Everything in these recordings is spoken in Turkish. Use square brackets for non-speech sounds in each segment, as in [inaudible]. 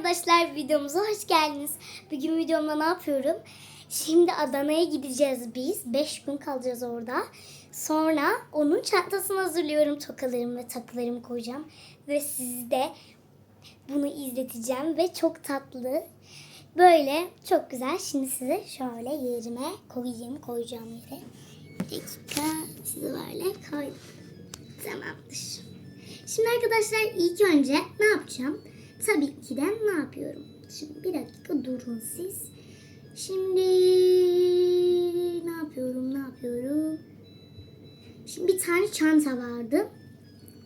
arkadaşlar videomuza hoş geldiniz. Bugün videomda ne yapıyorum? Şimdi Adana'ya gideceğiz biz. 5 gün kalacağız orada. Sonra onun çantasını hazırlıyorum. Tokalarımı ve takılarımı koyacağım. Ve sizi de bunu izleteceğim. Ve çok tatlı. Böyle çok güzel. Şimdi size şöyle yerime koyayım. Koyacağım yere. Bir dakika sizi böyle koydum. Tamamdır. Şimdi arkadaşlar ilk önce ne yapacağım? Tabii ki de ne yapıyorum? Şimdi bir dakika durun siz. Şimdi ne yapıyorum? Ne yapıyorum? Şimdi bir tane çanta vardı.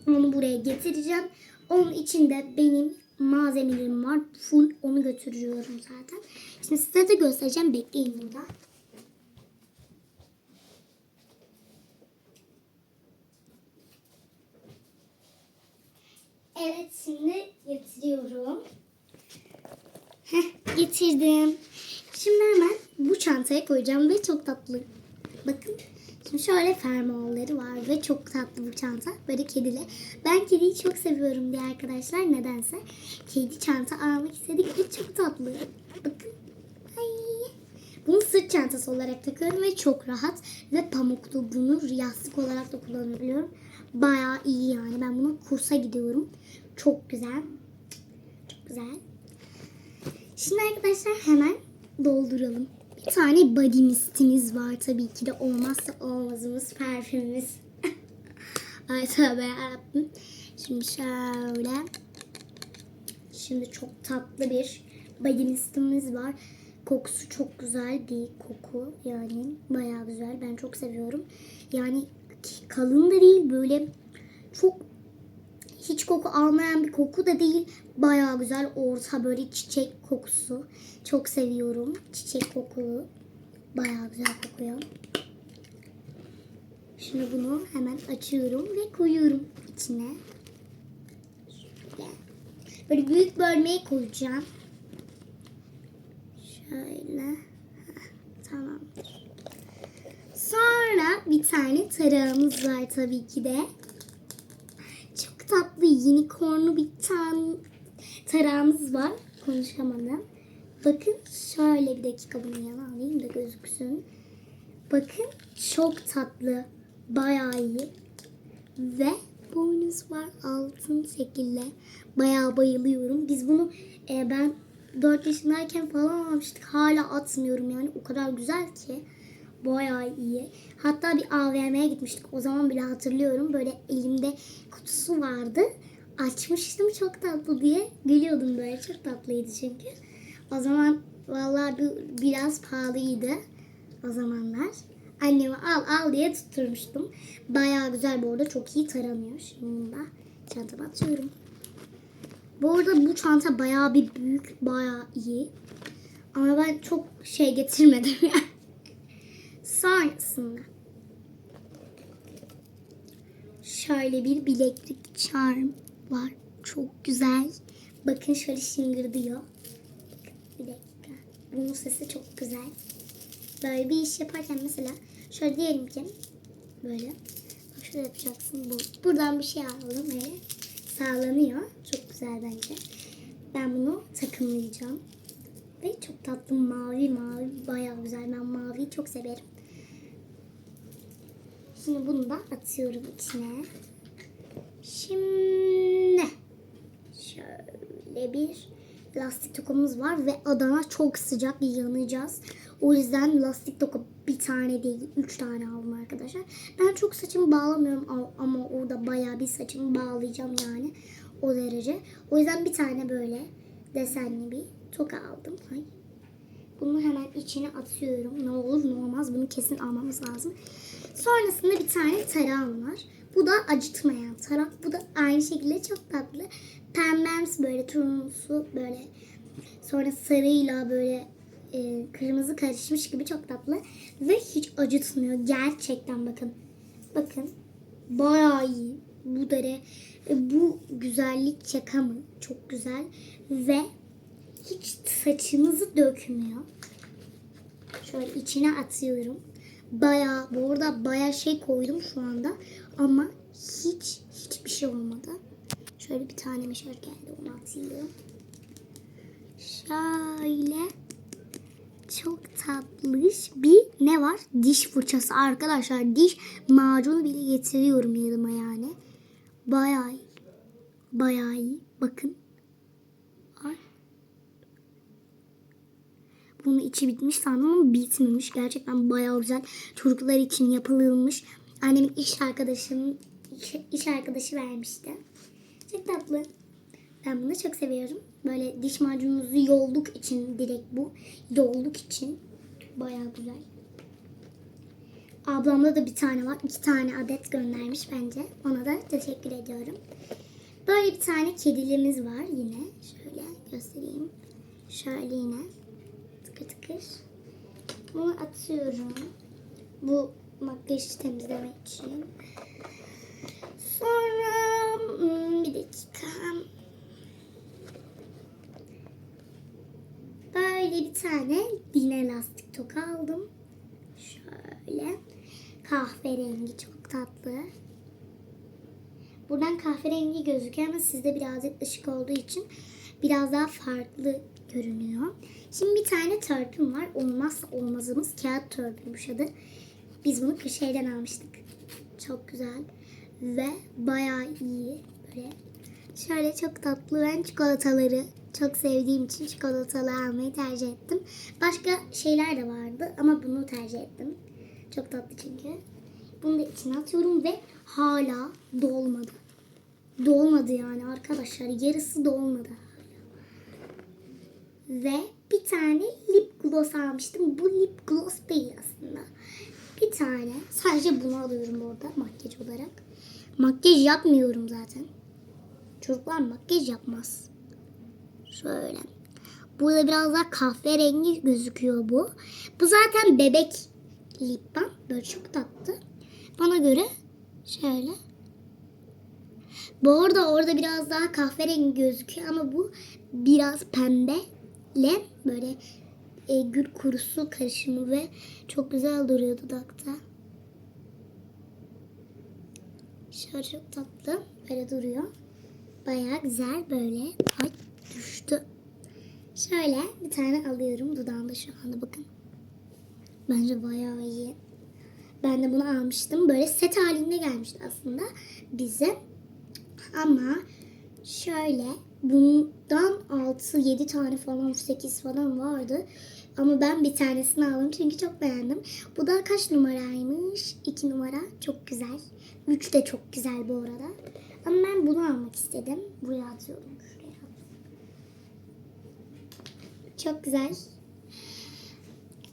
Onu buraya getireceğim. Onun içinde benim malzemelerim var. Full onu götürüyorum zaten. Şimdi size de göstereceğim. Bekleyin burada. Evet şimdi getiriyorum. Heh, getirdim. Şimdi hemen bu çantaya koyacağım ve çok tatlı. Bakın şimdi şöyle fermuarları var ve çok tatlı bu çanta. Böyle kedili. Ben kediyi çok seviyorum diye arkadaşlar nedense. Kedi çanta almak istedik ve çok tatlı. Bakın. Bunu sırt çantası olarak takıyorum ve çok rahat ve pamuklu. Bunu yastık olarak da kullanabiliyorum. Bayağı iyi yani. Ben buna kursa gidiyorum. Çok güzel. Çok güzel. Şimdi arkadaşlar hemen dolduralım. Bir tane body mistimiz var tabii ki de olmazsa olmazımız parfümümüz. [laughs] Ay tövbe yarabbim. Şimdi şöyle. Şimdi çok tatlı bir body mistimiz var. Kokusu çok güzel bir koku. Yani bayağı güzel. Ben çok seviyorum. Yani kalın da değil böyle çok hiç koku almayan bir koku da değil. Bayağı güzel orta böyle çiçek kokusu. Çok seviyorum çiçek kokulu. Bayağı güzel kokuyor. Şimdi bunu hemen açıyorum ve koyuyorum içine. Böyle büyük bölmeyi koyacağım. Şöyle. Heh, Tamamdır. Sonra bir tane tarağımız var tabii ki de. Çok tatlı unicornlu bir tane tarağımız var. Konuşamadım. Bakın şöyle bir dakika bunu yana alayım da gözüksün. Bakın çok tatlı. Bayağı iyi. Ve boynuz var altın şekilde. Bayağı bayılıyorum. Biz bunu e, ben 4 yaşındayken falan almıştık. Hala atmıyorum yani. O kadar güzel ki. Bayağı iyi. Hatta bir AVM'ye gitmiştik. O zaman bile hatırlıyorum. Böyle elimde kutusu vardı. Açmıştım çok tatlı diye. Gülüyordum böyle. Çok tatlıydı çünkü. O zaman vallahi bir, biraz pahalıydı. O zamanlar. Anneme al al diye tutturmuştum. Bayağı güzel bu arada. Çok iyi taranıyor. Şimdi da çantama atıyorum. Bu arada bu çanta bayağı bir büyük. Bayağı iyi. Ama ben çok şey getirmedim [laughs] yani. Sonrasında şöyle bir bileklik charm var. Çok güzel. Bakın şöyle şıngırdıyor. Bir dakika. Bunun sesi çok güzel. Böyle bir iş yaparken mesela şöyle diyelim ki böyle bak şöyle yapacaksın bu. Buradan bir şey alalım ve sağlanıyor. Çok güzel bence. Ben bunu takımlayacağım. Ve çok tatlı mavi mavi bayağı güzel. Ben maviyi çok severim. Şimdi bunu da atıyorum içine. Şimdi şöyle bir lastik tokamız var ve Adana çok sıcak yanacağız. O yüzden lastik toka bir tane değil üç tane aldım arkadaşlar. Ben çok saçımı bağlamıyorum ama- orada bayağı bir saçımı bağlayacağım yani o derece. O yüzden bir tane böyle desenli bir toka aldım. Ay. Bunu hemen içine atıyorum. Ne olur ne olmaz bunu kesin almamız lazım. Sonrasında bir tane tarağım var. Bu da acıtmayan tarak. Bu da aynı şekilde çok tatlı. Pembemsi böyle turunsu böyle. Sonra sarıyla böyle e, kırmızı karışmış gibi çok tatlı. Ve hiç acıtmıyor. Gerçekten bakın. Bakın. Bayağı iyi. Bu dere. e, bu güzellik şaka mı? Çok güzel. Ve hiç saçınızı dökmüyor. Şöyle içine atıyorum. Bayağı bu arada bayağı şey koydum şu anda ama hiç hiçbir şey olmadı. Şöyle bir tane meşer geldi onu atayım. Şöyle çok tatlış bir ne var? Diş fırçası arkadaşlar. Diş macunu bile getiriyorum yanıma yani. Bayağı iyi. Bayağı iyi. Bakın. Bunun içi bitmiş sandım ama bitmemiş. Gerçekten bayağı güzel. Çocuklar için yapılmış. Annemin iş arkadaşım iş, arkadaşı vermişti. Çok tatlı. Ben bunu çok seviyorum. Böyle diş macunumuzu yolduk için direkt bu. Yolduk için. Bayağı güzel. Ablamda da bir tane var. iki tane adet göndermiş bence. Ona da teşekkür ediyorum. Böyle bir tane kedilimiz var yine. Şöyle göstereyim. Şöyle yine. Tıkır tıkır. Bunu atıyorum. Bu makyaj temizlemek için. Sonra hmm, bir dakika. Böyle bir tane dine lastik toka aldım. Şöyle. Kahverengi çok tatlı. Buradan kahverengi gözüküyor ama sizde birazcık ışık olduğu için biraz daha farklı görünüyor. Şimdi bir tane törpüm var. Olmazsa olmazımız kağıt törpüymüş adı. Biz bunu Kırşehir'den almıştık. Çok güzel ve bayağı iyi. Böyle şöyle çok tatlı. Ben çikolataları çok sevdiğim için çikolatalı almayı tercih ettim. Başka şeyler de vardı ama bunu tercih ettim. Çok tatlı çünkü. Bunu da içine atıyorum ve hala dolmadı. Dolmadı yani arkadaşlar. Yarısı dolmadı. Ve bir tane lip gloss almıştım. Bu lip gloss değil aslında. Bir tane. Sadece bunu alıyorum orada makyaj olarak. Makyaj yapmıyorum zaten. Çocuklar makyaj yapmaz. Şöyle. Burada biraz daha kahverengi gözüküyor bu. Bu zaten bebek lip balm. Böyle çok tatlı. Bana göre şöyle. Bu arada orada biraz daha kahverengi gözüküyor ama bu biraz pembeyle böyle e, gül kurusu karışımı ve çok güzel duruyor dudakta. Şöyle çok tatlı böyle duruyor. Bayağı güzel böyle. Ay düştü. Şöyle bir tane alıyorum dudağımda şu anda bakın. Bence bayağı iyi. Ben de bunu almıştım. Böyle set halinde gelmişti aslında bize. Ama şöyle bundan 6-7 tane falan 8 falan vardı. Ama ben bir tanesini aldım çünkü çok beğendim. Bu da kaç numaraymış? 2 numara. Çok güzel. 3 de çok güzel bu arada. Ama ben bunu almak istedim. Buraya atıyorum. Şuraya. Çok güzel.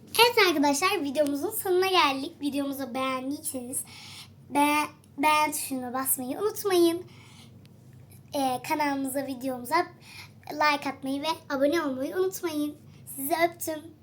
Evet arkadaşlar videomuzun sonuna geldik. Videomuzu beğendiyseniz be beğen tuşuna basmayı unutmayın. Ee, kanalımıza, videomuza like atmayı ve abone olmayı unutmayın. Sizi öptüm.